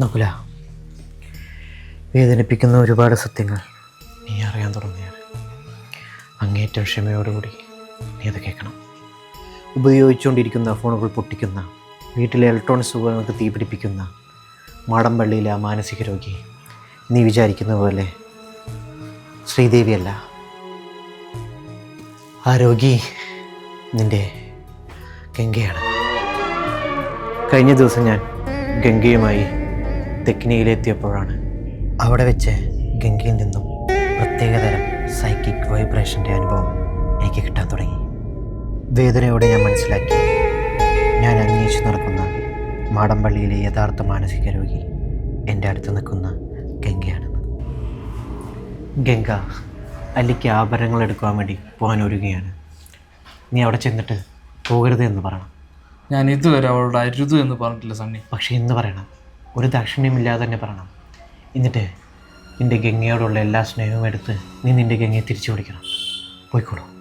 നകുല വേദനിപ്പിക്കുന്ന ഒരുപാട് സത്യങ്ങൾ നീ അറിയാൻ തുടങ്ങിയാണ് അങ്ങേറ്റം ക്ഷമയോടുകൂടി നീ അത് കേൾക്കണം. ഉപയോഗിച്ചുകൊണ്ടിരിക്കുന്ന ഫോണുകൾ പൊട്ടിക്കുന്ന വീട്ടിലെ ഇലക്ട്രോണിക്സ് ഉപകരണങ്ങൾക്ക് തീപിടിപ്പിക്കുന്ന മാടമ്പള്ളിയിലെ ആ മാനസിക രോഗി നീ വിചാരിക്കുന്ന പോലെ ശ്രീദേവിയല്ല. ആ രോഗി നിന്റെ ഗംഗയാണ്. കഴിഞ്ഞ ദിവസം ഞാൻ ഗംഗയുമായി തെക്കിനിയിലെത്തിയപ്പോഴാണ് അവിടെ വെച്ച് ഗംഗയിൽ നിന്നും പ്രത്യേകതരം സൈക്കിക് വൈബ്രേഷന്റെ അനുഭവം എനിക്ക് കിട്ടാൻ തുടങ്ങി. വേദനയോടെ ഞാൻ മനസ്സിലാക്കി. ഞാൻ അന്വേഷിച്ചു നടക്കുന്ന മാടമ്പള്ളിയിലെ യഥാർത്ഥ മാനസിക രോഗി എന്റെ അടുത്ത് നിൽക്കുന്ന ഗംഗയാണെന്ന് ഗംഗ അല്ലിക്ക് ആഭരണങ്ങൾ എടുക്കുവാൻ വേണ്ടി പോകാൻ ഒരുങ്ങുകയാണ്. നീ അവിടെ ചെന്നിട്ട് പോകരുത് എന്ന് പറയണം. ഞാൻ ഇതുവരെ അവളോട് അരുത് എന്ന് പറഞ്ഞിട്ടില്ല സണ്ണി. പക്ഷേ ഇന്ന് പറയണം. ഒരു ദാക്ഷിണ്യമില്ലാതെ തന്നെ പറയണം. എന്നിട്ട് നിന്റെ ഗംഗയോടുള്ള എല്ലാ സ്നേഹവും എടുത്ത് നീ നിന്റെ ഗംഗയെ തിരിച്ചു പിടിക്കണം. പോയിക്കോളൂ.